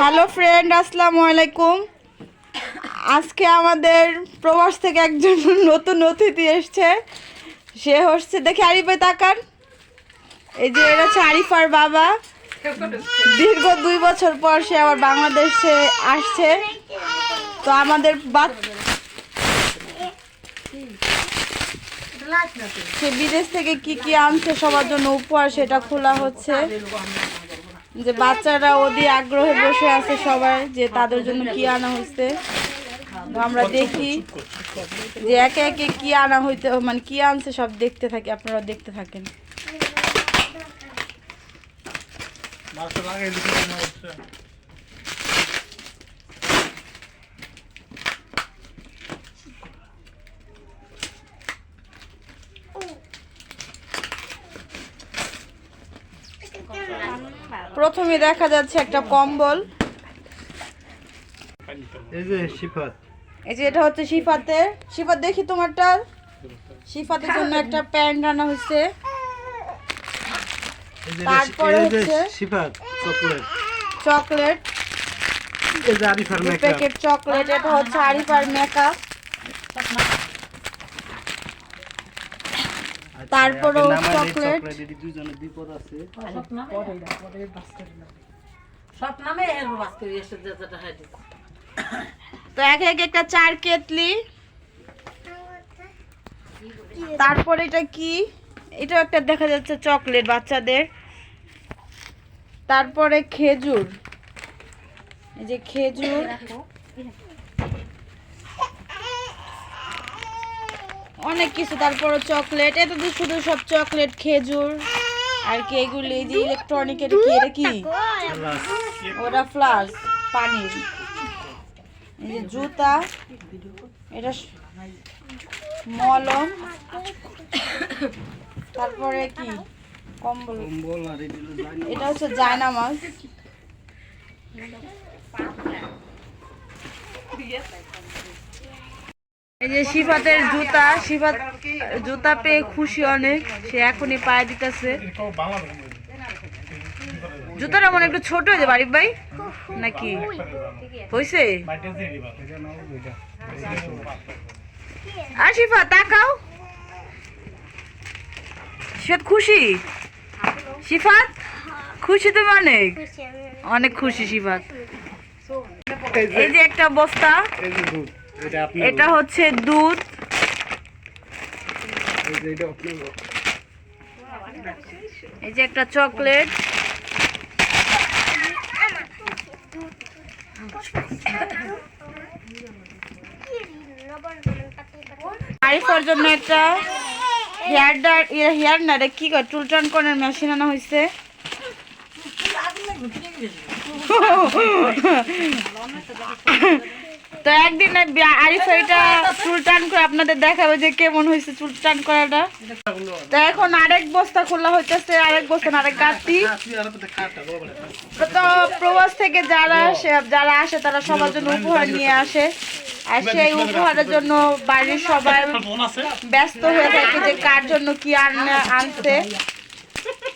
Hello friend, আসসালামু আলাইকুম। আজকে আমাদের প্রবাস থেকে একজন নতুন অতিথি এসছে। সে হচ্ছে, দেখে আরিফে তাকান। এই যে এরা হচ্ছে আরিফার বাবা। দীর্ঘ দুই বছর পর সে আবার বাংলাদেশে আসছে। তো আমাদের সে বিদেশ থেকে কি কি আনছে সবার জন্য উপহার সেটা খোলা হচ্ছে। যে বাচ্চারা ওদি আগ্রহে বসে আছে সবাই যে তাদের জন্য কি আনা হয়েছে তো আমরা দেখি যে একে একে কি আনা হইতে মানে কি আনছে সব দেখতে থাকি আপনারা দেখতে থাকেন। মাছটা লাগাই দিতে মনে হচ্ছে প্রথমে দেখা যাচ্ছে একটা কম্বল। এই যে সিফাত এই যে এটা হচ্ছে শিফাতের। শিফাত দেখি তোমারটা। শিফাতের জন্য একটা প্যান্ট আনা হয়েছে। তারপরে হচ্ছে- চকলেট। চকলেট। এই যে আরিফার মেকআপ প্যাকেট চকলেট এটা হচ্ছে আরিফার মেকআপ তারপরেও চকলেট। দুজনের বিপদ আছে। সব নামে তো এক এক একটা চার কেতলি তারপর এটা কি? এটা একটা দেখা যাচ্ছে চকলেট বাচ্চাদের। তারপরে খেজুর। এই যে খেজুর। অনেক কিছু তারপরে চকলেট। এটা তো শুধু সব চকলেট, খেজুর। আর কি এগুলি যে ইলেকট্রনিকের কি, এটা কি? ওটা ফ্লাস পানির। এই জুতা, এটা মলম। তারপরে কি? কম্বল। এটি হচ্ছে জায়নামাজ যে শিফাতের জুতা শিফাত জুতা পেয়ে খুশি অনেক। সে এখনই পায়ে দিতেছে। জুতাটা মনে একটু ছোট হয়েছে বাড়ির ভাই? নাকি? হয়েছে আর শিফা তাকাও শিফাত খুশি? শিফাত খুশি তুমি অনেক? অনেক খুশি শিফাত। এই যে একটা বস্তা। এটা হচ্ছে দুধ। এই যে এটা আপনার এই যে একটা চকলেট। আরিফার জন্য একটা হেয়ার ডার হেয়ার না রে কি কয়? চুল টান করার মেশিন আনা হয়েছে তো একদিন আরিফা এটা চুল টান করে আপনাদের দেখাবে যে কেমন হয়েছে চুল টান করাটা। তো এখন আরেক বস্তা খোলা হইতেছে, আরেক বস্তা আরেক গাঁতি তো প্রবাস থেকে যারা আসে যারা আসে তারা সবার জন্য উপহার নিয়ে আসে। আর সেই উপহারের জন্য বাড়ির সবাই ব্যস্ত হয়ে থাকে যে কার জন্য কি আন- আনছে।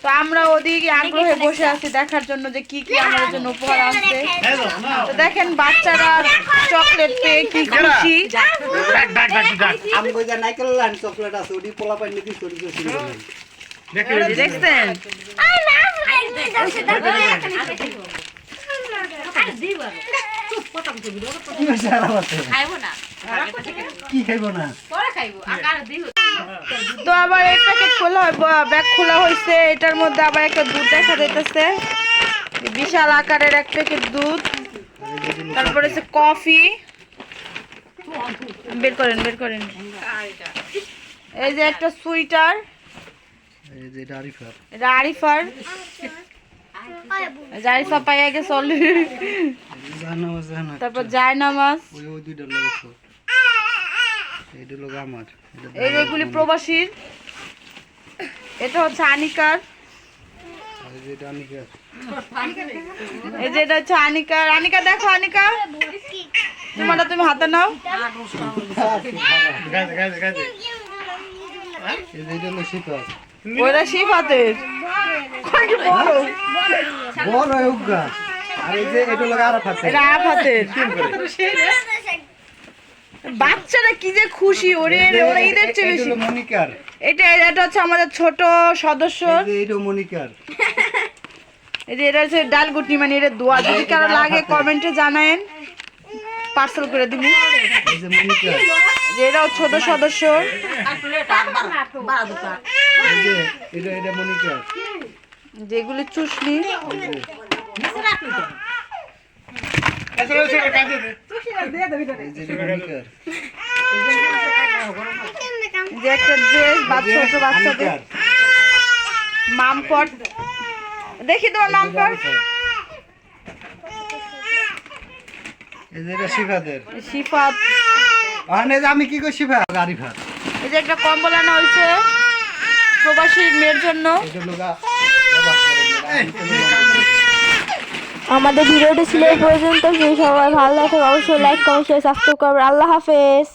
তো আমরা ওদিকে আগ্রহে বসে আছি দেখার জন্য যে কি কি আমাদের জন্য উপহার আনছে। তো দেখেন বাচ্চারা চকলেট পেয়ে কি খুশি। চকলেট আছে ওটি পোলা পাই নাকি চুরি দেখছেন? কি খাইবো না। কি খাইবো তো আবার এই প্যাকেট খোলা ব্যাগ খোলা হয়েছে এটার মধ্যে আবার একটা দুধ দেখা যাইতেছে। বিশাল আকারের এক প্যাকেট দুধ। তারপরে হচ্ছে কফি বের করেন বের করেন। এই যে একটা সুইটার আরিফার। আরিফা পাইয়া গেছে তারপর জায়নামাজ। লোক আমার এটা এই যে এগুলি প্রবাসীর। এটা হচ্ছে আনিকার। এই যে এটা এটা হচ্ছে আনিকার। আনিকা দেখো আনিকা। তোমারটা তুমি হাতে নাও। এটা ওইটা শিব হাতের। বড় বড় উগা আর এই যে এটা হলো আরাফাত এটা আফাতের বাচ্চারা কি যে খুশি ওরে ওরা ঈদের চেয়ে বেশি। মনিকার। এটা এটা হচ্ছে আমাদের ছোট সদস্য। এটা মনিকার। এই যে এটা হচ্ছে ডাল গুটনি মানে এটা দোয়া। যদি কারও লাগে কমেন্টে জানায়েন পার্সেল করে দিব। এই যে মনিকার। যে এরাও ছোট সদস্য। যেগুলি চুষনি যে এটা মনিকার যে একটা ড্রেস বা ছোট বাচ্চাদের। মামপট দেখি তোমার মামপট শিফাত আমি কি করি শিফা আরিফা এই যে একটা কম্বল আনা হয়েছে প্রবাসী মেয়ের জন্য। আমাদের ভিডিওটি ছিল এই পর্যন্ত। যদি সবাই ভালো লাগে অবশ্যই লাইক কমেন্ট শেয়ার সাবস্ক্রাইব করবেন। আল্লাহ হাফেজ।